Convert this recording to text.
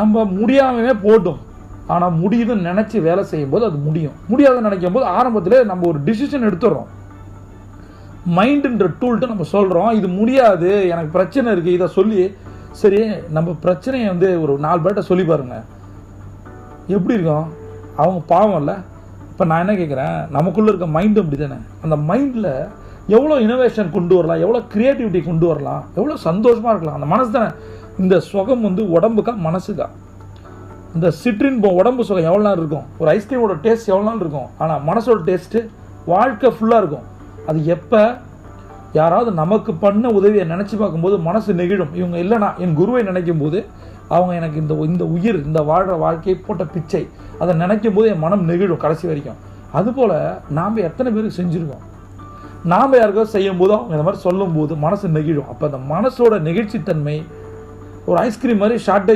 நம்ம முடியாமவே போட்டும். ஆனால் முடியுதுன்னு நினச்சி வேலை செய்யும்போது அது முடியும். முடியாதுன்னு நினைக்கும் போது ஆரம்பத்தில் நம்ம ஒரு டிசிஷன் எடுத்துடுறோம். மைண்டுன்ற டூல்ட்டு நம்ம சொல்கிறோம் இது முடியாது எனக்கு பிரச்சனை இருக்குது இதை சொல்லி சரி நம்ம பிரச்சனையை வந்து ஒரு நாலு பேர்கிட்ட சொல்லி பாருங்க. எப்படி இருக்கும்? அவங்க பாவம் இல்லை? இப்போ நான் என்ன கேட்குறேன் நமக்குள்ளே இருக்க மைண்டு அப்படி தானே அந்த மைண்டில் எவ்வளோ இனோவேஷன் கொண்டு வரலாம்? எவ்வளோ க்ரியேட்டிவிட்டி கொண்டு வரலாம்? எவ்வளோ சந்தோஷமாக இருக்கலாம்? அந்த மனசு தானே? இந்த சுகம் வந்து உடம்புக்கா மனசுக்கா? இந்த சிட்ரின்பம் உடம்பு சுகம் எவ்வளோ நாள் இருக்கும்? ஒரு ஐஸ்கிரீமோட டேஸ்ட் எவ்வளோ நாள் இருக்கும்? ஆனால் மனசோட டேஸ்ட்டு வாழ்க்கை ஃபுல்லாக இருக்கும். அது எப்போ? யாராவது நமக்கு பண்ண உதவியை நினச்சி பார்க்கும்போது மனசு நெகிழும். இவங்க இல்லைனா என் குருவை நினைக்கும் போது அவங்க எனக்கு இந்த இந்த உயிர் இந்த வாழ்கிற வாழ்க்கையை போட்ட பிச்சை அதை நினைக்கும் போது என் மனம் நெகிழும் கடைசி வரைக்கும். அதுபோல் நாம் எத்தனை பேருக்கு செஞ்சுருக்கோம்? நாம் யாருக்காவது செய்யும் போது அவங்க இந்த மாதிரி சொல்லும்போது மனசு நெகிழும். அப்போ அந்த மனசோட நெகிழ்ச்சித்தன்மை ஒரு ஐஸ்கிரீம் மாதிரி ஷார்ட்டேஜ்